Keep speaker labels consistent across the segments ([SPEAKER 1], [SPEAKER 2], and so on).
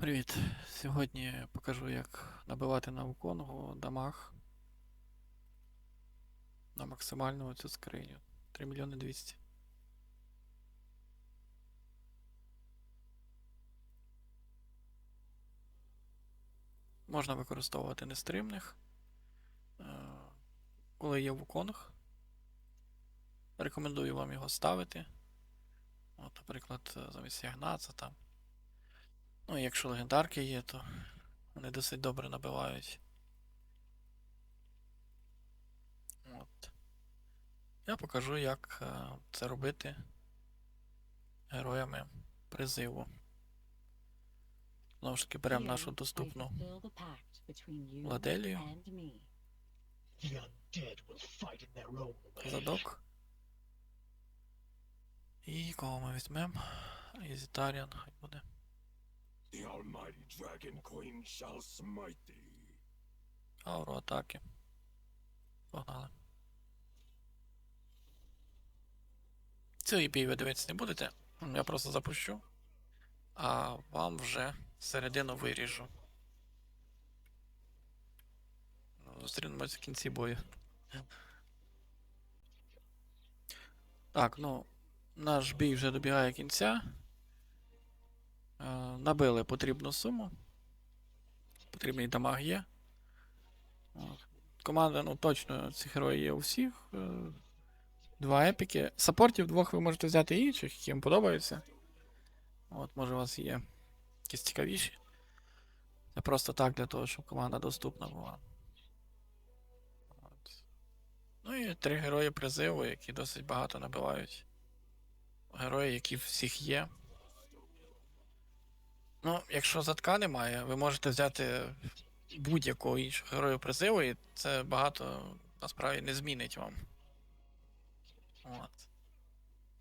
[SPEAKER 1] Привіт! Сьогодні покажу, як набивати на Вуконгу дамаг на максимальну цю скриню. 3 мільйони 200. Можна використовувати нестримних. Е, Коли є Вуконг, рекомендую вам його ставити. От, наприклад, е, замість Ягнаца там. Ну, якщо легендарки є, то вони досить добре набивають. От. Я покажу, як е, це робити героями призиву. Знову ж таки, беремо нашу доступну Ладелію. Задок. І кого ми візьмемо? Ізітаріан, хай буде.
[SPEAKER 2] The almighty dragon queen shall smite thee.
[SPEAKER 1] Ауру атаки. Погнали. Цей бій ви дивитися не будете. Я просто запущу. А вам вже середину виріжу. Зустрінемось в кінці бою. Так, ну, наш бій вже добігає кінця. Набили потрібну суму. Потрібний дамаг є. Команда, ну точно, ці герої є у всіх. Е, Два епіки. Саппортів двох ви можете взяти інших, які вам подобаються. От, може, у вас є якісь цікавіші. Це просто так для того, щоб команда доступна була. От. Ну і три герої призиву, які досить багато набивають. Герої, які всіх є. Ну, якщо затка немає, ви можете взяти будь-якого іншого героя призиву, і це багато насправді не змінить вам. От.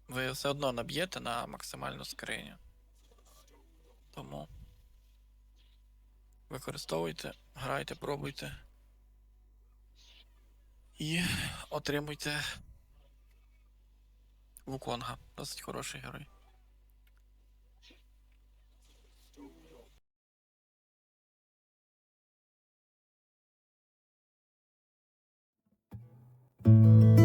[SPEAKER 1] Ви все одно наб'єте на максимальну скриню. Тому використовуйте, грайте, пробуйте. І отримуйте Вуконга. Досить хороший герой.
[SPEAKER 3] Thank you.